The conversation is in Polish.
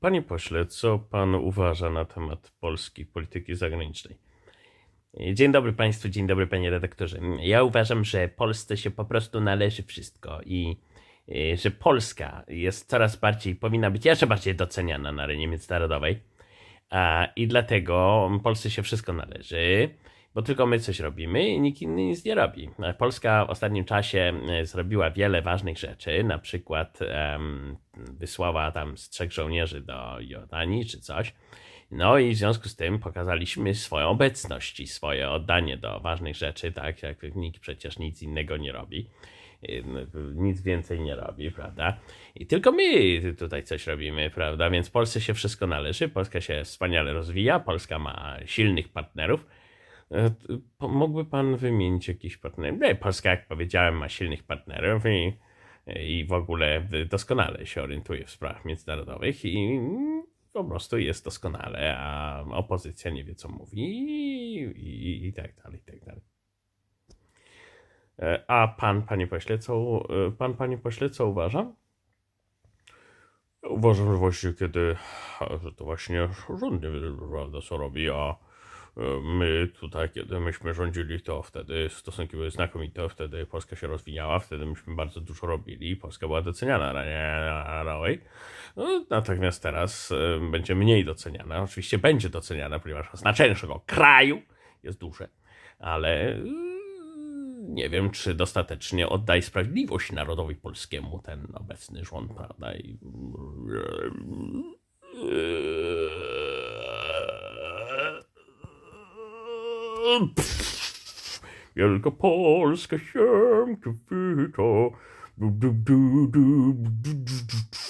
Panie pośle, co pan uważa na temat polskiej polityki zagranicznej? Dzień dobry Państwu, dzień dobry Panie redaktorze. Ja uważam, że Polsce się po prostu należy wszystko i e, że Polska jest coraz bardziej, powinna być jeszcze bardziej doceniana na arenie międzynarodowej. I dlatego Polsce się wszystko należy, bo tylko my coś robimy i nikt inny nic nie robi. A Polska w ostatnim czasie e, zrobiła wiele ważnych rzeczy, na przykład em, wysłała tam z trzech żołnierzy do Jordanii czy coś. No i w związku z tym pokazaliśmy swoją obecność i swoje oddanie do ważnych rzeczy, tak jak nikt przecież nic innego nie robi. Yy, Nic więcej nie robi, prawda? I tylko my tutaj coś robimy, prawda? Więc Polsce się wszystko należy. Polska się wspaniale rozwija, Polska ma silnych partnerów. E, Mógłby pan wymienić jakiś partner? Nie, Polska, jak powiedziałem, ma silnych partnerów i, i w ogóle doskonale się orientuje w sprawach międzynarodowych i po prostu jest doskonale, a opozycja nie wie, co mówi i, i, i tak dalej, i tak dalej. E, A pan, panie pośle, co, e, pan, panie pośle, co uważa? Uważam, że właśnie kiedy, że to właśnie rząd nie wie, prawda, co robi, a my tutaj, kiedy myśmy rządzili, to wtedy stosunki były znakomite, wtedy Polska się rozwijała, wtedy myśmy bardzo dużo robili i Polska była doceniana na narodowej. No, natomiast teraz e, będzie mniej doceniana. Oczywiście będzie doceniana, ponieważ znaczenie naszego kraju jest duże, ale e, nie wiem, czy dostatecznie oddaje sprawiedliwość narodowi polskiemu ten obecny rząd, prawda? I... Wielkopolska się wita. Du, du, du, du, du,